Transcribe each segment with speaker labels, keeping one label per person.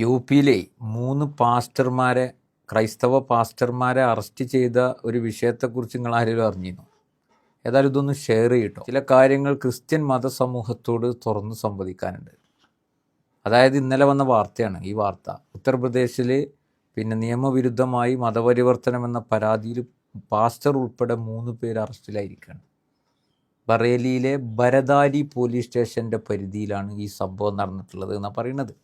Speaker 1: U പിയിലെ മൂന്ന് പാസ്റ്റർമാരെ ക്രൈസ്തവ പാസ്റ്റർമാരെ അറസ്റ്റ് ചെയ്ത ഒരു വിഷയത്തെക്കുറിച്ച് നിങ്ങൾ ആരെങ്കിലും അറിഞ്ഞിരുന്നു? ഏതായാലും ഇതൊന്ന് ഷെയർ ചെയ്യട്ടോ. ചില കാര്യങ്ങൾ ക്രിസ്ത്യൻ മതസമൂഹത്തോട് തുറന്ന് സംവദിക്കാനുണ്ട്. അതായത് ഇന്നലെ വന്ന വാർത്തയാണ് ഈ വാർത്ത. ഉത്തർപ്രദേശിൽ പിന്നെ നിയമവിരുദ്ധമായി മതപരിവർത്തനം എന്ന പരാതിയിൽ പാസ്റ്റർ ഉൾപ്പെടെ മൂന്ന് പേര് അറസ്റ്റിലായിരിക്കുകയാണ്. ബറേലിയിലെ ബരദാരി പോലീസ് സ്റ്റേഷന്റെ പരിധിയിലാണ് ഈ സംഭവം നടന്നിട്ടുള്ളത് എന്നാണ് പറയുന്നത്.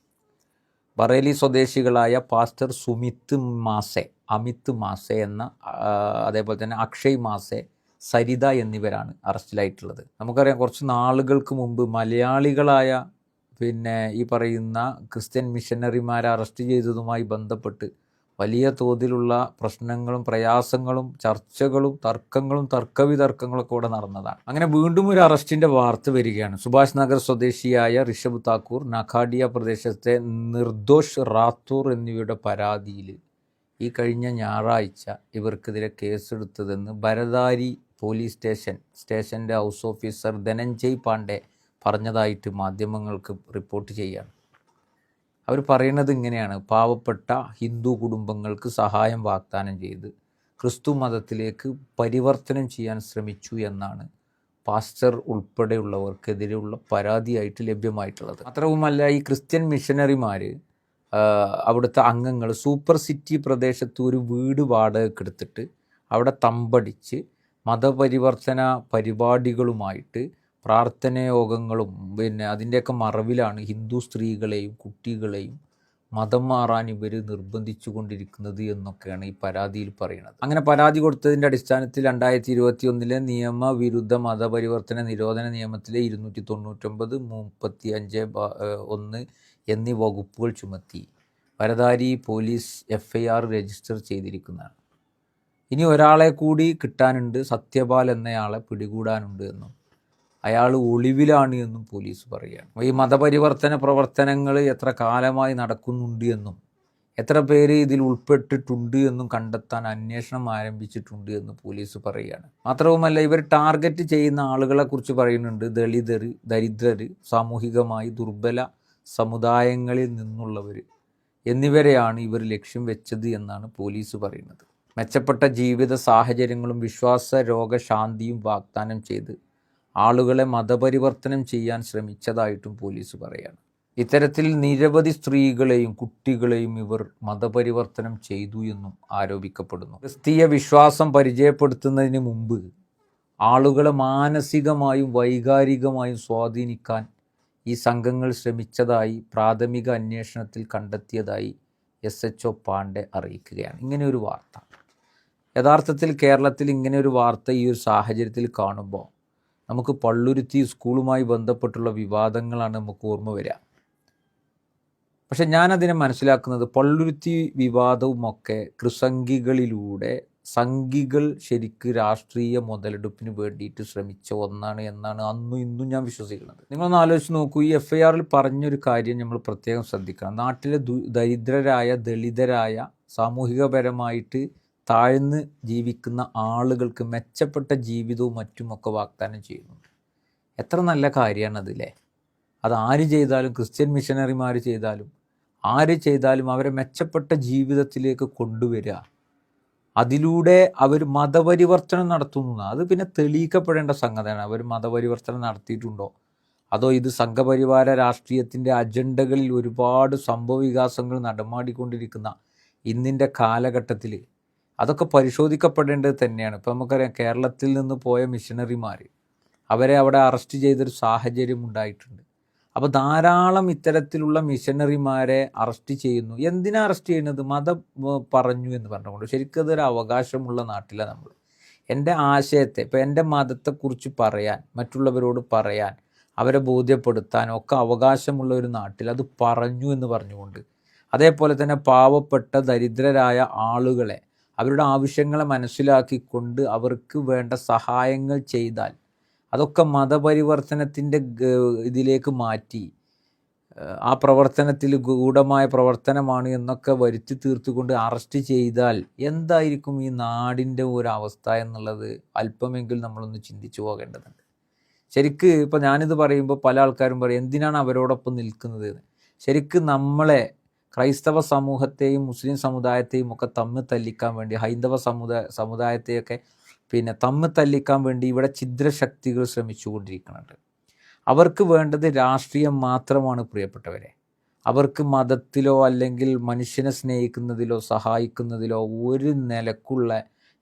Speaker 1: ബറേലി സ്വദേശികളായ പാസ്റ്റർ സുമിത് മാസെ അമിത് മാസെ എന്ന അതേപോലെ തന്നെ അക്ഷയ് മാസെ സരിത എന്നിവരാണ് അറസ്റ്റിലായിട്ടുള്ളത്. നമുക്കറിയാം കുറച്ച് നാളുകൾക്ക് മുമ്പ് മലയാളികളായ പിന്നെ ഈ പറയുന്ന ക്രിസ്ത്യൻ മിഷനറിമാരെ അറസ്റ്റ് ചെയ്തതുമായി ബന്ധപ്പെട്ട് വലിയ തോതിലുള്ള പ്രശ്നങ്ങളും പ്രയാസങ്ങളും ചർച്ചകളും തർക്കങ്ങളും തർക്കവിതർക്കങ്ങളൊക്കെ ഇവിടെ നടന്നതാണ്. അങ്ങനെ വീണ്ടും ഒരു അറസ്റ്റിന്റെ വാർത്ത വരികയാണ്. സുഭാഷ് നഗർ സ്വദേശിയായ ഋഷഭ് താക്കൂർ നഖാഡിയ പ്രദേശത്തെ നിർദോഷ് റാത്തൂർ എന്നിവയുടെ പരാതിയിൽ ഈ കഴിഞ്ഞ ഞായറാഴ്ച ഇവർക്കെതിരെ കേസെടുത്തതെന്ന് ബരദാരി പോലീസ് സ്റ്റേഷൻ സ്റ്റേഷന്റെ ഹൗസ് ഓഫീസർ ധനഞ്ജയ് പാണ്ഡെ പറഞ്ഞതായിട്ട് മാധ്യമങ്ങൾക്ക് റിപ്പോർട്ട് ചെയ്യാണ് അവർ പറയുന്നത് ഇങ്ങനെയാണ്. പാവപ്പെട്ട ഹിന്ദു കുടുംബങ്ങൾക്ക് സഹായം വാഗ്ദാനം ചെയ്ത് ക്രിസ്തു മതത്തിലേക്ക് പരിവർത്തനം ചെയ്യാൻ ശ്രമിച്ചു എന്നാണ് പാസ്റ്റർ ഉൾപ്പെടെയുള്ളവർക്കെതിരെയുള്ള പരാതിയായിട്ട് ലഭ്യമായിട്ടുള്ളത്. മാത്രവുമല്ല ഈ ക്രിസ്ത്യൻ മിഷനറിമാർ അവിടുത്തെ അംഗങ്ങൾ സൂപ്പർ സിറ്റി പ്രദേശത്ത് ഒരു വീട് വാടകയ്ക്കെടുത്തിട്ട് അവിടെ തമ്പടിച്ച് മതപരിവർത്തന പരിപാടികളുമായിട്ട് പ്രാർത്ഥനയോഗങ്ങളും പിന്നെ അതിന്റെയൊക്കെ മറവിലാണ് ഹിന്ദു സ്ത്രീകളെയും കുട്ടികളെയും മതം മാറാൻ ഇവർ നിർബന്ധിച്ചു കൊണ്ടിരിക്കുന്നത് എന്നൊക്കെയാണ് ഈ പരാതിയിൽ പറയുന്നത്. അങ്ങനെ പരാതി കൊടുത്തതിന്റെ അടിസ്ഥാനത്തിൽ രണ്ടായിരത്തി ഇരുപത്തി ഒന്നിലെ നിയമവിരുദ്ധ മതപരിവർത്തന നിരോധന നിയമത്തിലെ ഇരുന്നൂറ്റി തൊണ്ണൂറ്റൊമ്പത് മുപ്പത്തി അഞ്ച് ഒന്ന് എന്നീ വകുപ്പുകൾ ചുമത്തി. Baradari police F I R register ചെയ്തിരിക്കുന്നതാണ്. ഇനി ഒരാളെ കൂടി കിട്ടാനുണ്ട് സത്യപാൽ എന്നയാളെ പിടികൂടാനുണ്ട് എന്നും. അയാൾ ഒളിവിലാണ് എന്നും പോലീസ് പറയുകയാണ്. ഈ മതപരിവർത്തന പ്രവർത്തനങ്ങൾ എത്ര കാലമായി നടക്കുന്നുണ്ട് എന്നും എത്ര പേര് ഇതിൽ ഉൾപ്പെട്ടിട്ടുണ്ട് എന്നും കണ്ടെത്താൻ അന്വേഷണം ആരംഭിച്ചിട്ടുണ്ട് എന്ന് പോലീസ് പറയുകയാണ്. മാത്രവുമല്ല ഇവർ ടാർഗറ്റ് ചെയ്യുന്ന ആളുകളെ കുറിച്ച് പറയുന്നുണ്ട്. ദളിതർ ദരിദ്രർ സാമൂഹികമായി ദുർബല സമുദായങ്ങളിൽ നിന്നുള്ളവർ എന്നിവരെയാണ് ഇവർ ലക്ഷ്യം വെച്ചത് എന്നാണ് പോലീസ് പറയുന്നത്. മെച്ചപ്പെട്ട ജീവിത സാഹചര്യങ്ങളും വിശ്വാസ രോഗശാന്തിയും വാഗ്ദാനം ചെയ്ത് ആളുകളെ മതപരിവർത്തനം ചെയ്യാൻ ശ്രമിച്ചതായിട്ടും പോലീസ് പറയുകയാണ് ഇത്തരത്തിൽ നിരവധി സ്ത്രീകളെയും കുട്ടികളെയും ഇവർ മതപരിവർത്തനം ചെയ്തു എന്നും ആരോപിക്കപ്പെടുന്നു. ക്രിസ്തീയ വിശ്വാസം പരിചയപ്പെടുത്തുന്നതിന് മുമ്പ് ആളുകളെ മാനസികമായും വൈകാരികമായും സ്വാധീനിക്കാൻ ഈ സംഘങ്ങൾ ശ്രമിച്ചതായി പ്രാഥമിക അന്വേഷണത്തിൽ കണ്ടെത്തിയതായി എസ് എച്ച് ഒ പാണ്ഡെ അറിയിക്കുകയാണ്. ഇങ്ങനെ ഒരു വാർത്ത. യഥാർത്ഥത്തിൽ കേരളത്തിൽ ഇങ്ങനെ ഒരു വാർത്ത ഈ ഒരു സാഹചര്യത്തിൽ കാണുമ്പോൾ നമുക്ക് പള്ളുരുത്തി സ്കൂളുമായി ബന്ധപ്പെട്ടുള്ള വിവാദങ്ങളാണ് നമുക്ക് ഓർമ്മ വരിക. പക്ഷെ ഞാനതിനെ മനസ്സിലാക്കുന്നത് പള്ളുരുത്തി വിവാദവുമൊക്കെ കൃസംഗികളിലൂടെ സംഘികൾ ശരിക്ക് രാഷ്ട്രീയ മുതലെടുപ്പിന് വേണ്ടിയിട്ട് ശ്രമിച്ച ഒന്നാണ് എന്നാണ് അന്നും ഇന്നും ഞാൻ വിശ്വസിക്കുന്നത്. നിങ്ങളൊന്ന് ആലോചിച്ച് നോക്കൂ ഈ എഫ് ഐ ആറിൽ പറഞ്ഞൊരു കാര്യം നമ്മൾ പ്രത്യേകം ശ്രദ്ധിക്കണം. നാട്ടിലെ ദരിദ്രരായ ദളിതരായ സാമൂഹികപരമായിട്ട് താഴ്ന്ന് ജീവിക്കുന്ന ആളുകൾക്ക് മെച്ചപ്പെട്ട ജീവിതവും മറ്റുമൊക്കെ വാഗ്ദാനം ചെയ്യുന്നുണ്ട്. എത്ര നല്ല കാര്യമാണ് അതില്ലേ അത് ആര് ചെയ്താലും ക്രിസ്ത്യൻ മിഷനറിമാർ ചെയ്താലും ആര് ചെയ്താലും അവരെ മെച്ചപ്പെട്ട ജീവിതത്തിലേക്ക് കൊണ്ടുവരിക. അതിലൂടെ അവർ മതപരിവർത്തനം നടത്തുന്നു. അത് പിന്നെ തെളിയിക്കപ്പെടേണ്ട സംഗതിയാണ്. അവർ മതപരിവർത്തനം നടത്തിയിട്ടുണ്ടോ? അതോ ഇത് സംഘപരിവാര രാഷ്ട്രീയത്തിന്റെ അജണ്ടകളിൽ ഒരുപാട് സംഭവ വികാസങ്ങൾ നടമാടിക്കൊണ്ടിരിക്കുന്ന ഇന്നിന്റെ കാലഘട്ടത്തിൽ അതൊക്കെ പരിശോധിക്കപ്പെടേണ്ടത് തന്നെയാണ്. ഇപ്പം നമുക്കറിയാം കേരളത്തിൽ നിന്ന് പോയ മിഷനറിമാർ അവരെ അവിടെ അറസ്റ്റ് ചെയ്തൊരു സാഹചര്യം ഉണ്ടായിട്ടുണ്ട്. അപ്പോൾ ധാരാളം ഇത്തരത്തിലുള്ള മിഷനറിമാരെ അറസ്റ്റ് ചെയ്യുന്നു. എന്തിനാ അറസ്റ്റ് ചെയ്യുന്നത്? മതം പറഞ്ഞു എന്ന് പറഞ്ഞുകൊണ്ട്. ശരിക്കും അതൊരു അവകാശമുള്ള നാട്ടിലാണ് നമ്മൾ. എന്റെ ആശയത്തെ ഇപ്പം എന്റെ മതത്തെക്കുറിച്ച് പറയാൻ മറ്റുള്ളവരോട് പറയാൻ അവരെ ബോധ്യപ്പെടുത്താൻ ഒക്കെ അവകാശമുള്ള ഒരു നാട്ടിൽ അത് പറഞ്ഞു എന്ന് പറഞ്ഞുകൊണ്ട്. അതേപോലെ തന്നെ പാവപ്പെട്ട ദരിദ്രരായ ആളുകളെ അവരുടെ ആവശ്യങ്ങളെ മനസ്സിലാക്കിക്കൊണ്ട് അവർക്ക് വേണ്ട സഹായങ്ങൾ ചെയ്താൽ അതൊക്കെ മതപരിവർത്തനത്തിന്റെ ഇതിലേക്ക് മാറ്റി. ആ പ്രവർത്തനത്തിൽ ഗൂഢമായ പ്രവർത്തനമാണ് എന്നൊക്കെ വരുത്തി തീർത്തുകൊണ്ട് അറസ്റ്റ് ചെയ്താൽ എന്തായിരിക്കും ഈ നാടിന്റെ ഒരവസ്ഥ എന്നുള്ളത് അല്പമെങ്കിലും നമ്മളൊന്ന് ചിന്തിച്ചു പോകേണ്ടതുണ്ട്. ശരിക്ക് ഇപ്പം ഞാനിത് പറയുമ്പോൾ പല ആൾക്കാരും പറയും എന്തിനാണ് അവരോടൊപ്പം നിൽക്കുന്നത്? ശരിക്ക് നമ്മളെ ക്രൈസ്തവ സമൂഹത്തെയും മുസ്ലിം സമുദായത്തെയും ഒക്കെ തമ്മിൽ തല്ലിക്കാൻ വേണ്ടി ഹൈന്ദവ സമുദായ സമുദായത്തെയൊക്കെ പിന്നെ തമ്മിൽ തല്ലിക്കാൻ വേണ്ടി ഇവിടെ ഛിദ്രശക്തികൾ ശ്രമിച്ചുകൊണ്ടിരിക്കുന്നുണ്ട്. അവർക്ക് വേണ്ടത് രാഷ്ട്രീയം മാത്രമാണ് പ്രിയപ്പെട്ടവരെ. അവർക്ക് മതത്തിലോ അല്ലെങ്കിൽ മനുഷ്യനെ സ്നേഹിക്കുന്നതിലോ സഹായിക്കുന്നതിലോ ഒരു നിലക്കുള്ള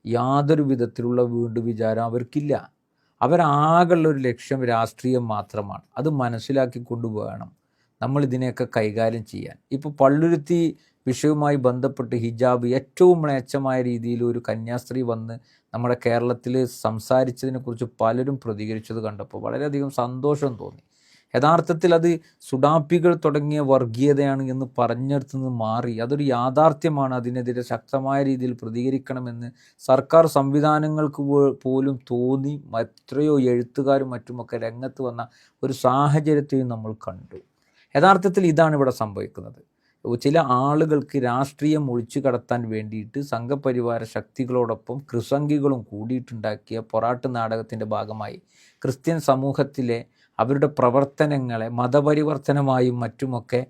Speaker 1: യാതൊരു വിധത്തിലുള്ള വീണ്ടും വിചാരം അവർക്കില്ല. അവരാകെയുള്ള ഒരു ലക്ഷ്യം രാഷ്ട്രീയം മാത്രമാണ്. അത് മനസ്സിലാക്കി വേണം നമ്മൾ ഇതിനെയൊക്കെ കൈകാര്യം ചെയ്യാൻ. ഇപ്പോൾ പള്ളുരുത്തി വിഷയവുമായി ബന്ധപ്പെട്ട് ഹിജാബ് ഏറ്റവും മ്ലേച്ഛമായ രീതിയിൽ ഒരു കന്യാസ്ത്രീ വന്ന് നമ്മുടെ കേരളത്തിൽ സംസാരിച്ചതിനെക്കുറിച്ച് പലരും പ്രതികരിച്ചത് കണ്ടപ്പോൾ വളരെയധികം സന്തോഷം തോന്നി. യഥാർത്ഥത്തിൽ അത് സുഡാപ്പികൾ തുടങ്ങിയ വർഗീയതയാണ് എന്ന് പറഞ്ഞെടുത്തു നിന്ന് മാറി. അതൊരു യാഥാർത്ഥ്യമാണ്. അതിനെതിരെ ശക്തമായ രീതിയിൽ പ്രതികരിക്കണമെന്ന് സർക്കാർ സംവിധാനങ്ങൾക്ക് പോലും തോന്നി. എത്രയോ എഴുത്തുകാരും മറ്റുമൊക്കെ രംഗത്ത് വന്ന ഒരു സാഹചര്യത്തെയും നമ്മൾ കണ്ടു. യഥാർത്ഥത്തിൽ ഇതാണ് ഇവിടെ സംഭവിക്കുന്നത്. ചില ആളുകൾക്ക് രാഷ്ട്രീയം ഒഴിച്ചു കടത്താൻ വേണ്ടിയിട്ട് സംഘപരിവാര ശക്തികളോടൊപ്പം കൃസംഗികളും കൂടിയിട്ടുണ്ടാക്കിയ പൊറാട്ട് നാടകത്തിന്റെ ഭാഗമായി ക്രിസ്ത്യൻ സമൂഹത്തിലെ അവരുടെ പ്രവർത്തനങ്ങളെ മതപരിവർത്തനമായും മറ്റുമൊക്കെ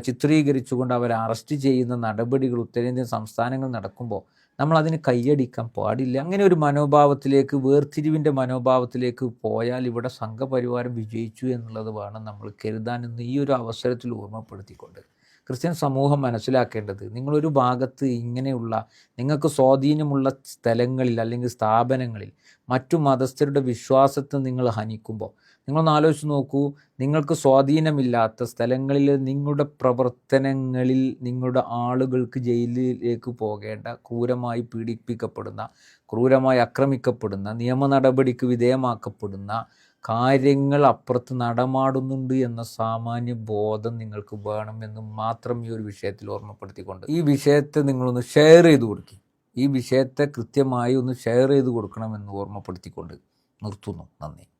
Speaker 1: ചിത്രീകരിച്ചുകൊണ്ട് അവരെ അറസ്റ്റ് ചെയ്യുന്ന നടപടികൾ ഉത്തരേന്ത്യൻ സംസ്ഥാനങ്ങൾ നടക്കുമ്പോൾ നമ്മൾ അതിന് കൈയടിക്കാൻ പാടില്ല. അങ്ങനെ ഒരു മനോഭാവത്തിലേക്ക് വേർതിരിവിന്റെ മനോഭാവത്തിലേക്ക് പോയാൽ ഇവിടെ സംഘപരിവാരം വിജയിച്ചു എന്നുള്ളത് വേണം നമ്മൾ കരുതാനെന്ന് ഈ ഒരു അവസരത്തിൽ ഓർമ്മപ്പെടുത്തിക്കൊണ്ട്. ക്രിസ്ത്യൻ സമൂഹം മനസ്സിലാക്കേണ്ടത് നിങ്ങളൊരു ഭാഗത്ത് ഇങ്ങനെയുള്ള നിങ്ങൾക്ക് സ്വാധീനമുള്ള സ്ഥലങ്ങളിൽ അല്ലെങ്കിൽ സ്ഥാപനങ്ങളിൽ മറ്റു മതസ്ഥരുടെ വിശ്വാസത്തെ നിങ്ങൾ ഹനിക്കുമ്പോൾ നിങ്ങളൊന്ന് ആലോചിച്ച് നോക്കൂ. നിങ്ങൾക്ക് സ്വാധീനമില്ലാത്ത സ്ഥലങ്ങളിൽ നിങ്ങളുടെ പ്രവർത്തനങ്ങളിൽ നിങ്ങളുടെ ആളുകൾക്ക് ജയിലിലേക്ക് പോകേണ്ട ക്രൂരമായി പീഡിപ്പിക്കപ്പെടുന്ന ക്രൂരമായി ആക്രമിക്കപ്പെടുന്ന നിയമ നടപടിക്ക് വിധേയമാക്കപ്പെടുന്ന കാര്യങ്ങൾ അപ്പുറത്ത് നടമാടുന്നുണ്ട് എന്ന സാമാന്യ ബോധം നിങ്ങൾക്ക് വേണമെന്ന് മാത്രം ഈ ഒരു വിഷയത്തിൽ ഓർമ്മപ്പെടുത്തിക്കൊണ്ട് ഈ വിഷയത്തെ നിങ്ങളൊന്ന് ഷെയർ ചെയ്ത് കൊടുക്കുക ഈ വിഷയത്തെ കൃത്യമായി ഒന്ന് ഷെയർ ചെയ്ത് കൊടുക്കണമെന്ന് ഓർമ്മപ്പെടുത്തിക്കൊണ്ട് നിർത്തുന്നു. നന്ദി.